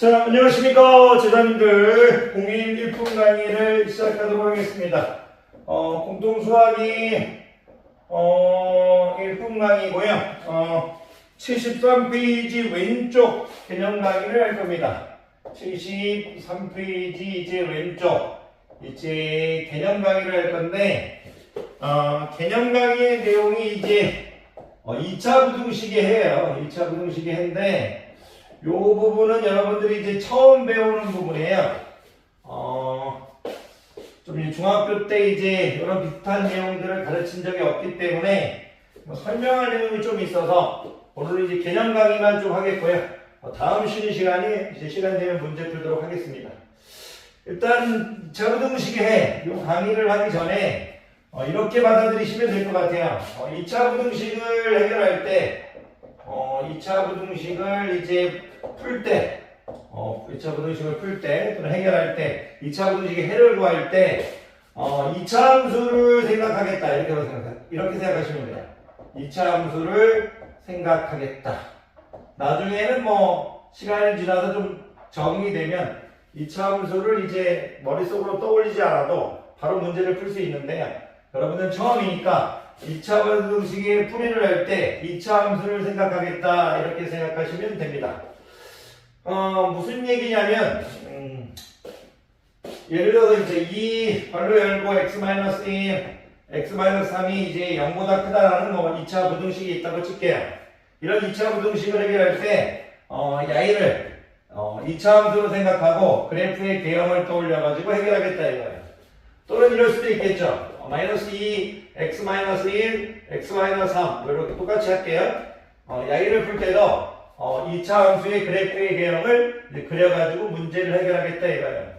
자, 안녕하십니까. 제자님들. 공인 일품 강의를 시작하도록 하겠습니다. 어, 공통수학이, 어, 일품 강의고요. 어, 73페이지 왼쪽 개념 강의를 할 겁니다. 73페이지 이제 왼쪽, 이제 개념 강의를 할 건데, 어, 개념 강의의 내용이 이제, 어, 2차 부등식이에요. 2차 부등식인데, 요 부분은 여러분들이 이제 처음 배우는 부분이에요. 어, 좀 중학교 때 이제 이런 비슷한 내용들을 가르친 적이 없기 때문에 뭐 설명할 내용이 좀 있어서 오늘 이제 개념 강의만 좀 하겠고요. 어, 다음 쉬는 시간에 이제 시간 되면 문제 풀도록 하겠습니다. 일단 자부등식의 이 강의를 하기 전에 어, 이렇게 받아들이시면 될 것 같아요. 어, 2차 부등식을 해결할 때 어, 2차 부등식을 이제 풀 때, 어, 2차 부등식을 풀 때, 또는 해결할 때, 2차 부등식의 해를 구할 때, 어, 2차 함수를 생각하겠다. 이렇게 생각, 이렇게 생각하시면 돼요. 2차 함수를 생각하겠다. 나중에는 뭐, 시간이 지나서 좀 적응이 되면, 2차 함수를 이제 머릿속으로 떠올리지 않아도 바로 문제를 풀 수 있는데, 여러분은 처음이니까 2차 부등식의 풀이를 할 때 2차 함수를 생각하겠다 이렇게 생각하시면 됩니다. 어, 무슨 얘기냐면 음, 예를 들어서 이제 이 발로 열고 x-1, x-3이 이제 0보다 크다라는 뭐 2차 부등식이 있다고 칠게요. 이런 2차 부등식을 해결할 때 어, 야이를 어, 2차 함수로 생각하고 그래프의 개형을 떠올려가지고 해결하겠다 이거예요. 또는 이럴 수도 있겠죠. 어, 마이너스 2, x 마이너스 1, x 마이너스 3 이렇게 똑같이 할게요. 어, 야이를 풀 때도 어, 2차 함수의 그래프의 개형을 그려가지고 문제를 해결하겠다 이거예요.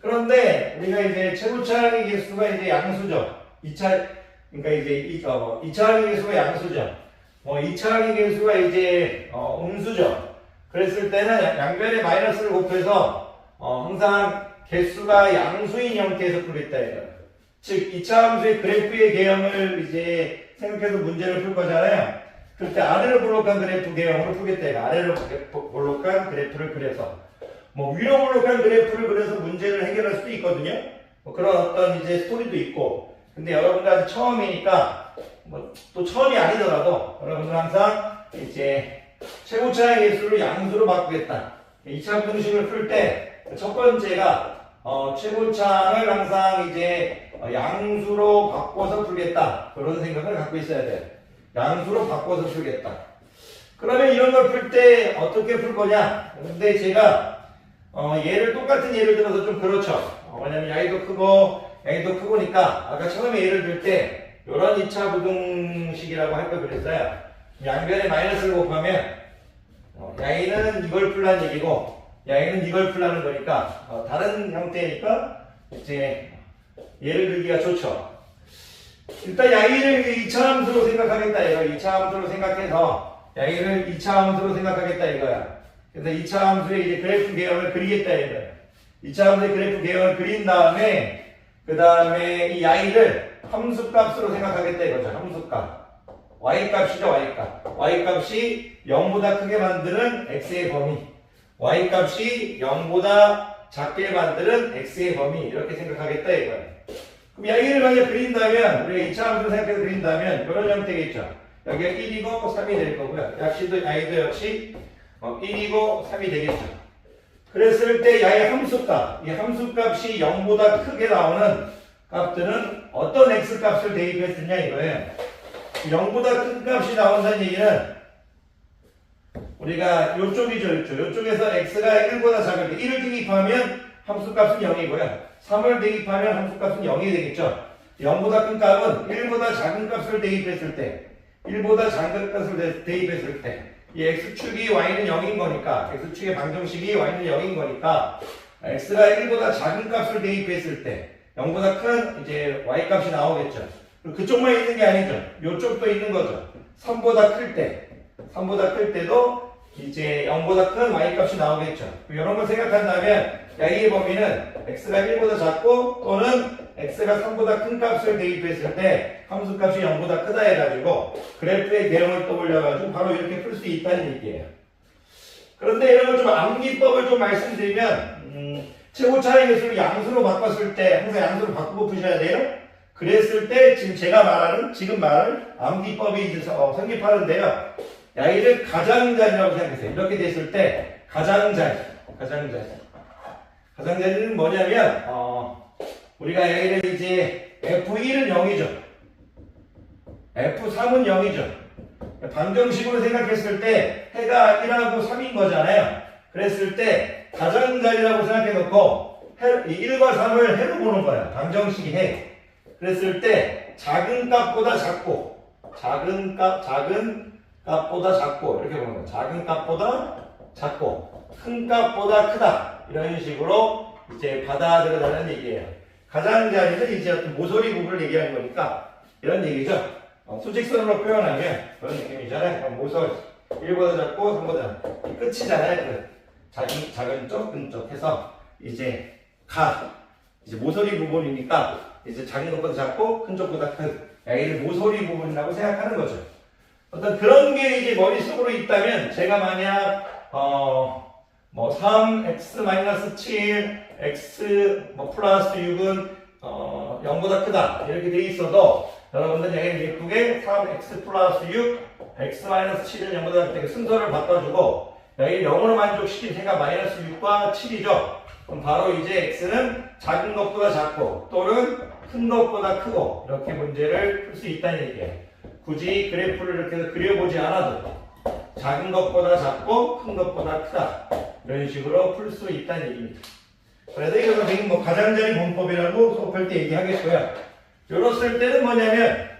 그런데 우리가 이제 최고차항의 개수가 이제 양수죠. 2차 그러니까 이제 이, 어, 2차 항의 개수가 양수죠. 뭐 2차 항의 개수가 이제 어, 음수죠. 그랬을 때는 양변에 마이너스를 곱해서 어, 항상 개수가 양수인 형태에서 풀겠다 이거예요. 즉 2차 함수의 그래프의 개형을 이제 생각해서 문제를 풀 거잖아요. 그때 아래로 볼록한 그래프 개형으로 풀겠다 아래로 볼록한 그래프를 그려서 뭐 위로 볼록한 그래프를 그려서 문제를 해결할 수도 있거든요. 뭐 그런 어떤 이제 스토리도 있고 근데 여러분들 아직 처음이니까 뭐 또 처음이 아니더라도 여러분들 항상 이제 최고차의 개수를 양수로 바꾸겠다. 2차 분식을 풀 때 첫 번째가 어, 최고차항을 항상 이제 어, 양수로 바꿔서 풀겠다. 그런 생각을 갖고 있어야 돼요. 양수로 바꿔서 풀겠다. 그러면 이런 걸 풀 때 어떻게 풀 거냐? 근데 제가 어, 예를 똑같은 예를 들어서 좀 그렇죠. 어, 왜냐면 더 크고 더 크고니까 아까 처음에 예를 들 때 이런 2차 부등식이라고 할 걸 그랬어요. 양변에 마이너스를 곱하면 어, 양이는 이걸 풀라는 얘기고 양이는 이걸 풀라는 거니까 어, 다른 형태니까 이제 예를 들기가 좋죠. 일단 양이를 2차 함수로 생각하겠다 이거 2차 함수로 생각해서 양이를 2차 함수로 생각하겠다 이거야. 그래서 2차 함수의 이제 그래프 개형을 그리겠다 이거야. 2차 함수의 그래프 개형을 그린 다음에 그 다음에 이 양이를 함수 값으로 생각하겠다 이거죠. 함수 값. y 값이죠 y 값. y 값이 0보다 크게 만드는 x의 범위. y 값이 0보다 작게 만드는 x의 범위 이렇게 생각하겠다 이거예요. 그럼 양의를 만약 그린다면 우리가 2차 함수 생각해서 그린다면 이런 형태겠죠. 여기가 1이고 3이 될 거고요. 약시도 양의도 역시 1이고 3이 되겠죠. 그랬을 때 야의 함수값, 이 함수값이 0보다 크게 나오는 값들은 어떤 x 값을 대입했느냐 이거예요. 0보다 큰 값이 나온다는 얘기는 우리가 요쪽이죠, 요쪽. 요쪽에서 x가 1보다 작을 때 1을 대입하면 함수값은 0이고요. 3을 대입하면 함수값은 0이 되겠죠. 0보다 큰 값은 1보다 작은 값을 대입했을 때, 1보다 작은 값을 대입했을 때, 이 x축이 y는 0인 거니까, x축의 방정식이 y는 0인 거니까, x가 1보다 작은 값을 대입했을 때, 0보다 큰 이제 y 값이 나오겠죠. 그쪽만 있는 게 아니죠. 요쪽도 있는 거죠. 3보다 클 때, 3보다 클 때도 이제 0보다 큰 y 값이 나오겠죠. 이런 걸 생각한다면 야의 범위는 x가 1보다 작고 또는 x가 3보다 큰 값을 대입했을 때 함수 값이 0보다 크다 해가지고 그래프의 개형을 떠올려가지고 바로 이렇게 풀 수 있다는 얘기예요. 그런데 걸좀 암기법을 좀 말씀드리면 음, 최고 차이 계수를 양수로 바꿨을 때 항상 양수로 바꾸고 푸셔야 돼요. 그랬을 때 지금 제가 말하는 지금 말을 암기법이 이제 서- 어, 성립하는데요. 야이를 가장자리라고 생각하세요. 이렇게 됐을 때 가장자리, 가장자리. 가장자리는 뭐냐면 어, 우리가 야이를 이제 F1은 0이죠. F3은 0이죠. 방정식으로 생각했을 때 해가 1하고 3인 거잖아요. 그랬을 때 가장자리라고 생각해 놓고 1과 3을 해로 보는 거야. 방정식이 해. 그랬을 때 작은 값보다 작고 작은 값 작은 값보다 작고 이렇게 보는 거야. 작은 값보다 작고 큰 값보다 크다. 이런 식으로 이제 받아들여달라는 얘기예요. 가장자리는 이제 어떤 모서리 부분을 얘기하는 거니까 이런 얘기죠. 어, 수직선으로 표현하면 그런 느낌이잖아요. 모서리 1보다 작고 3보다 작고 이 끝이잖아요. 그 작은, 작은 쪽, 큰 쪽 해서 이제 가 이제 모서리 부분이니까 이제 작은 것보다 작고 큰 쪽보다 큰 A를 모서리 부분이라고 생각하는 거죠. 어떤 그런 게 이제 머릿속으로 있다면 제가 만약 어 뭐 3x 마이너스 7 x 뭐 플러스 6은 어 0보다 크다 이렇게 돼 있어도 여러분들 여기 예쁘게 3x 플러스 6 x 마이너스 7은 0보다 크다 순서를 바꿔주고 여기 0으로 만족시킨 새가 마이너스 6과 7이죠. 그럼 바로 이제 x는 작은 것보다 작고 또는 큰 것보다 크고 이렇게 문제를 풀 수 있다는 얘기예요. 굳이 그래프를 이렇게 해서 그려보지 않아도 작은 것보다 작고 큰 것보다 크다 이런 식으로 풀 수 있다는 얘기입니다. 그래서 이거 선생님 뭐 가장자리 문법이라고 수업할 때 얘기하겠고요. 이랬을 때는 뭐냐면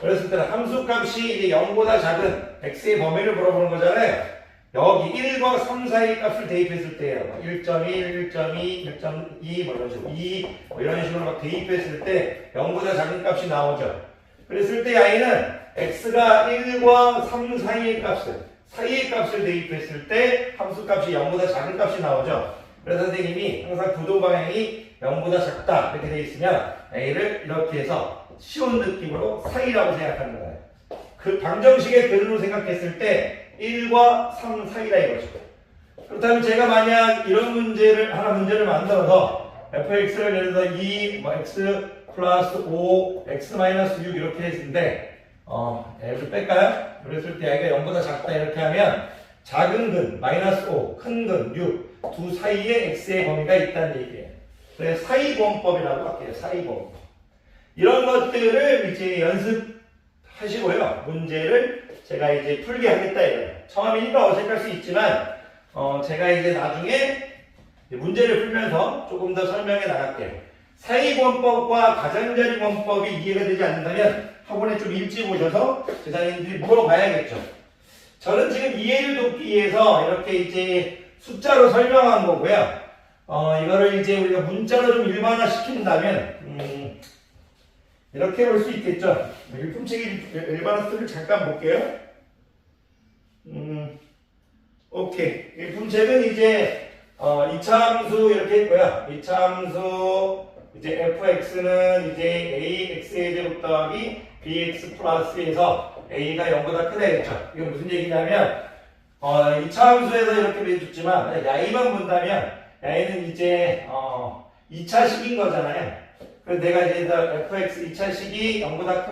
그랬을 때는 함수값이 이제 0보다 작은 x의 범위를 물어보는 거잖아요. 여기 1과 3 사이 값을 대입했을 때예요. 1.1, 1.2, 1.2 뭐 이런 식으로 2, 뭐 이런 식으로 막 대입했을 때 0보다 작은 값이 나오죠. 그랬을 때 y는 x가 1과 3 사이의 값을 사이의 값을 대입했을 때 함수 값이 0보다 작은 값이 나오죠. 그래서 선생님이 항상 구도 방향이 0보다 작다 이렇게 돼 있으면 a를 이렇게 해서 쉬운 느낌으로 사이라고 생각하는 거예요. 그 방정식의 근으로 생각했을 때 1과 3 사이다 이거죠. 그렇다면 제가 만약 이런 문제를 하나 문제를 만들어서 fx를 예를 들어 2, 뭐 x 플러스 5, x 마이너스 6 이렇게 했는데 어, x를 뺄까요? 그랬을 때 여기가 0보다 작다 이렇게 하면 작은 근 마이너스 5, 큰 근 6, 두 사이에 x의 범위가 있다는 얘기예요. 그래서 사이범법이라고 할게요. 사이범법. 이런 것들을 이제 연습하시고요. 문제를 제가 이제 풀게 하겠다 이거예요. 처음이니까 어색할 수 있지만 어, 제가 이제 나중에 문제를 풀면서 조금 더 설명해 나갈게요. 사이권법과 가장자리 권법이 이해가 되지 않는다면 학원에 좀 일찍 오셔서 제자님들이 물어봐야겠죠. 저는 지금 이해를 돕기 위해서 이렇게 이제 숫자로 설명한 거고요. 어, 이거를 이제 우리가 문자로 좀 일반화 시킨다면, 음, 이렇게 볼 수 있겠죠. 일품책이 일반화 수를 잠깐 볼게요. 음, 오케이. 일품책은 이제, 어, 이차함수 이렇게 했고요. 이차함수, 이제 fx는 이제 ax의 제곱 더하기 bx 플러스에서 a가 0보다 크다 했죠. 이게 무슨 얘기냐면, 어, 이차함수에서 이렇게 해줬지만, 야이만 본다면, 야이는 이제, 어, 2차식인 거잖아요. 그래서 내가 이제 fx 2차식이 0보다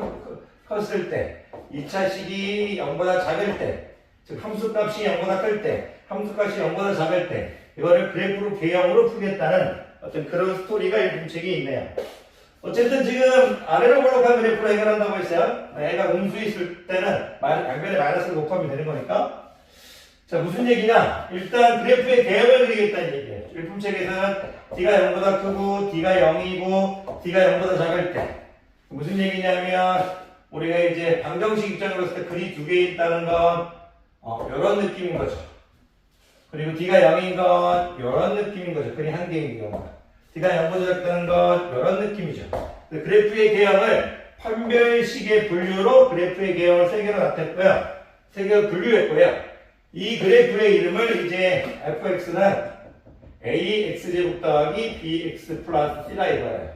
컸을 때, 2차식이 0보다 작을 때, 즉 함수값이 0보다 클 때, 함수값이 0보다 작을 때, 이거를 그래프로 개형으로 풀겠다는 어떤 그런 스토리가 이 문책에 있네요. 어쨌든 지금 아래로 볼록한 그래프로 해결한다고 했어요. 애가 음수 있을 때는 양변에 마이너스를 곱하면 되는 거니까. 자, 무슨 얘기냐? 일단 그래프의 개형을 그리겠다는 얘기예요. 일품책에서는 D가 0보다 크고 D가 0이고 D가 0보다 작을 때. 무슨 얘기냐면 우리가 이제 방정식 입장으로 봤을 때 글이 두 개 있다는 건 어, 이런 느낌인 거죠. 그리고 D가 0인 건 이런 느낌인 거죠. 글이 한 개인 경우. D가 0보다 작다는 건 이런 느낌이죠. 그 그래프의 개형을 판별식의 분류로 그래프의 개형을 세 개로 나타냈고요. 세 개로 분류했고요. 이 그래프의 이름을 이제 fx는 ax제곱 더하기 bx 플러스 c라 이거예요.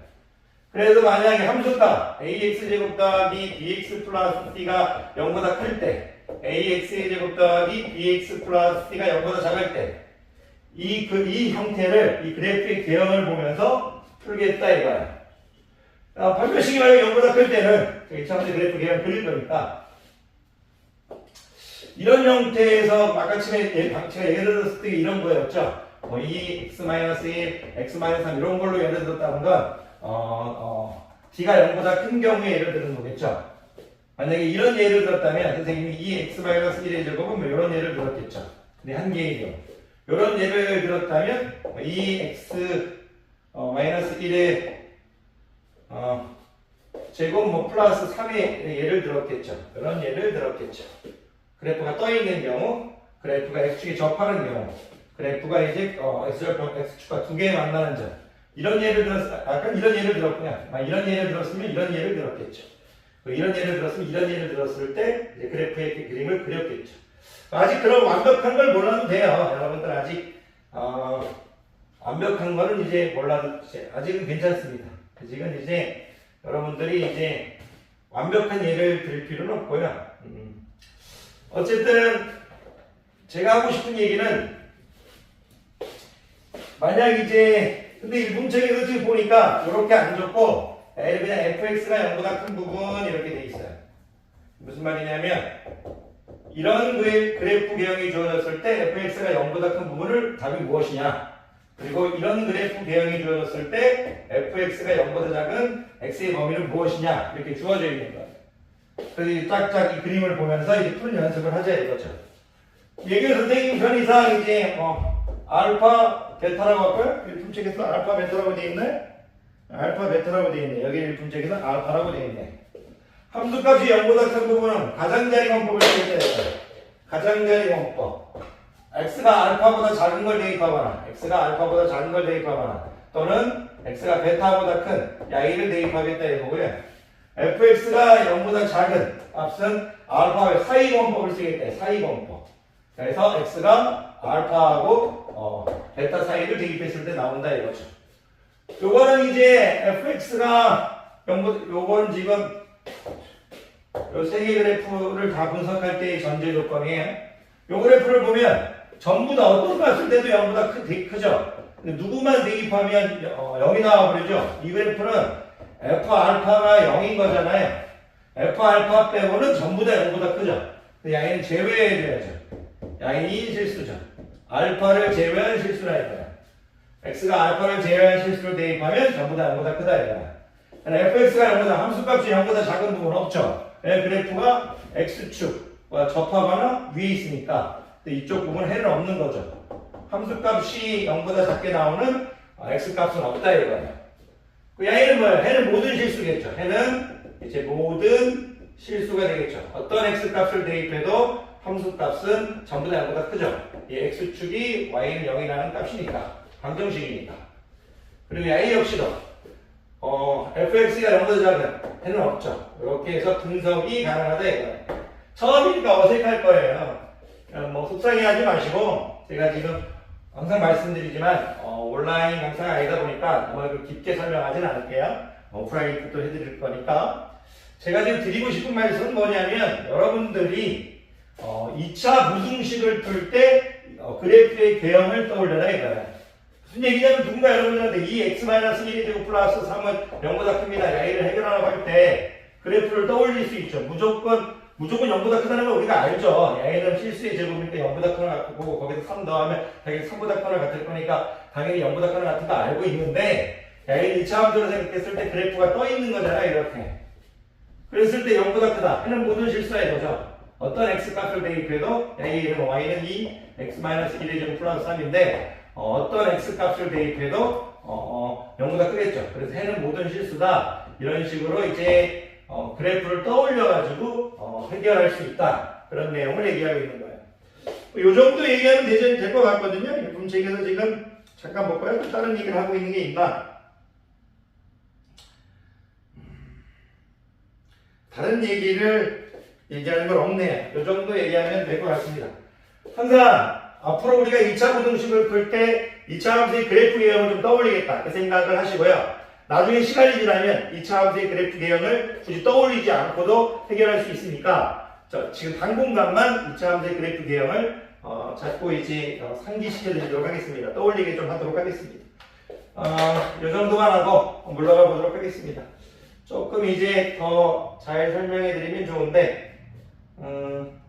그래서 만약에 함수값 ax 제곱 더하기 bx 플러스 t가 0보다 클 때, ax의 제곱 더하기 bx 플러스 t가 0보다 작을 때, 이, 그, 이 형태를, 이 그래프의 개형을 보면서 풀겠다 이거야. 아, 발표식이 만약에 0보다 클 때는, 저기 차분히 그래프 개형 그릴 거니까, 이런 형태에서 아까 처음에 예- 제가 예를 들었을 때 이런 거였죠. 뭐 2x-1, x-3 이런 걸로 예를 들었다는 건 어, 어, t가 0보다 큰 경우에 예를 드는 거겠죠. 만약에 이런 예를 들었다면 선생님이 2x-1의 제곱은 뭐 이런 예를 들었겠죠. 근데 한 개의 경우. 이런 예를 들었다면 2x 어, 마이너스 1의 어, 제곱 뭐 플러스 3의 예를 들었겠죠. 이런 예를 들었겠죠. 그래프가 떠 있는 경우, 그래프가 x축에 접하는 경우, 그래프가 이제 어, x축과 x축과 두 개 만나는 점. 이런 예를 들었, 아까 이런 예를 들었구나. 아, 이런 예를 들었으면 이런 예를 들었겠죠. 그 이런 예를 들었으면 이런 예를 들었을 때 이제 그래프의 그 그림을 그렸겠죠. 아직 그런 완벽한 걸 몰라도 돼요. 여러분들 아직 어, 완벽한 거는 이제 몰라도 이제 아직은 괜찮습니다. 아직은 이제 여러분들이 이제 완벽한 예를 들 필요는 없고요. 음. 어쨌든 제가 하고 싶은 얘기는 만약 이제 근데 이 문책에서 지금 보니까 이렇게 안 줬고 L 그냥 fx가 0보다 큰 부분 이렇게 돼 있어요. 무슨 말이냐면 이런 그래- 그래프 개형이 주어졌을 때 fx가 0보다 큰 부분을 답이 무엇이냐 그리고 이런 그래프 개형이 주어졌을 때 fx가 0보다 작은 x의 범위는 무엇이냐 이렇게 주어져 있는 거예요. 그래서 이 짝짝 이 그림을 보면서 이제 푸는 연습을 하자 이거죠. 예교 선생님 편의상 이제 어, 알파 베타라고 할까요? 일품책에서 알파 베타라고 돼 있네. 알파 베타라고 돼 있네. 여기 일품책에서 알파라고 돼 있네. 함수값이 0보다 큰 부분은 가장자리 원법을 쓸 때 가장자리 원법. x가 알파보다 작은 걸 대입하거나 x가 알파보다 작은 걸 대입하거나 또는 x가 베타보다 큰 야이를 대입하겠다 이거고요. fx가 0보다 작은 값은 알파의 사이 원법을 쓰겠다. 사이 원법. 그래서 x가 알파하고 어, 베타 사이를 대입했을 때 나온다 이거죠. 요거는 이제 fx가 0보다 요건 지금 요세개 그래프를 다 분석할 때의 전제 조건이에요. 요 그래프를 보면 전부 다 어떤 값을 때도 0보다 크, 되게 크죠. 근데 누구만 대입하면 어, 0이 나와버리죠. 이 그래프는 f 알파가 0인 거잖아요. f 알파 빼고는 전부 다 0보다 크죠. 양이는 제외해줘야죠. 양이 실수죠. 알파를 제외한 실수라 이거야. X가 알파를 제외한 실수를 대입하면 전부 다 0보다 크다 이거야. fx가 0보다 함수값이 0보다 작은 부분 없죠. 왜 그래프가 x축과 접하거나 위에 있으니까 이쪽 부분은 해는 없는 거죠. 함수값이 0보다 작게 나오는 아, x값은 없다 이거예요. 그 양해는 뭐예요? 해는 모든 실수겠죠. 해는 이제 모든 실수가 되겠죠. 어떤 x값을 대입해도 함수값은 전부 다 0보다 크죠. 이 x축이 y는 0이라는 값이니까 방정식이니까. 그리고 y 역시도 어, fx가 0보다 작은 해는 없죠. 이렇게 해서 분석이 가능하다 이거예요. 처음이니까 어색할 거예요. 어, 뭐 속상해하지 마시고 제가 지금 항상 말씀드리지만 어, 온라인 강사가 아니다 보니까 정말 그 깊게 설명하진 않을게요. 어, 오프라인 또 해드릴 거니까 제가 지금 드리고 싶은 말씀은 뭐냐면 여러분들이 어, 2차 무등식을 풀때 어, 그래프의 개형을 떠올려라 이거예요. 무슨 얘기냐면 누군가 여러분들한테 이 x-1이 되고 플러스 3은 0보다 큽니다. 야이를 해결하라고 할 때 그래프를 떠올릴 수 있죠. 무조건 무조건 0보다 크다는 걸 우리가 알죠. 야이는 실수의 제곱이니까 0보다 큰걸 같고 거기서 3 더하면 당연히 3보다 큰걸 같을 거니까 당연히 0보다 큰걸 같은 거 알고 있는데 야이는 2차 함수로 생각했을 때 그래프가 떠 있는 거잖아 이렇게. 그랬을 때 0보다 크다. 해는 모든 실수야 이거죠. 어떤 x값을 대입해도 ya는 y는 2, x-1의 제곱 플러스 3인데 어, 떤 x값을 대입해도 어, 어, 0보다 크겠죠. 그래서 해는 모든 실수다. 이런 식으로 이제 어, 그래프를 떠올려가지고 어, 해결할 수 있다. 그런 내용을 얘기하고 있는 거예요. 이 정도 얘기하면 될 것 같거든요. 이 문책에서 지금 잠깐 볼까요? 또 다른 얘기를 하고 있는 게 있나? 다른 얘기를 얘기하는 건 없네요. 이 정도 얘기하면 될 것 같습니다. 항상 앞으로 우리가 2차 부등식을 풀 때 2차 함수의 그래프 유형을 좀 떠올리겠다. 그 생각을 하시고요. 나중에 시간이 지나면 2차 함수의 그래프 개형을 굳이 떠올리지 않고도 해결할 수 있으니까 저 지금 당분간만 2차 함수의 그래프 개형을 어, 자꾸 이제 어, 상기시켜 드리도록 하겠습니다. 떠올리게 좀 하도록 하겠습니다. 어, 이 정도만 하고 물러가 보도록 하겠습니다. 조금 이제 더 잘 설명해 드리면 좋은데 음,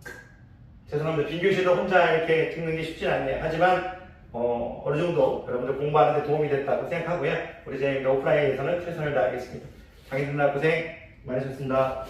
죄송합니다. 빈교실도 혼자 이렇게 찍는 게 쉽진 않네요. 하지만 어, 어느 정도 여러분들 공부하는 데 도움이 됐다고 생각하고요. 우리 제 오프라인에서는 최선을 다하겠습니다. 강의들 고생 많으셨습니다.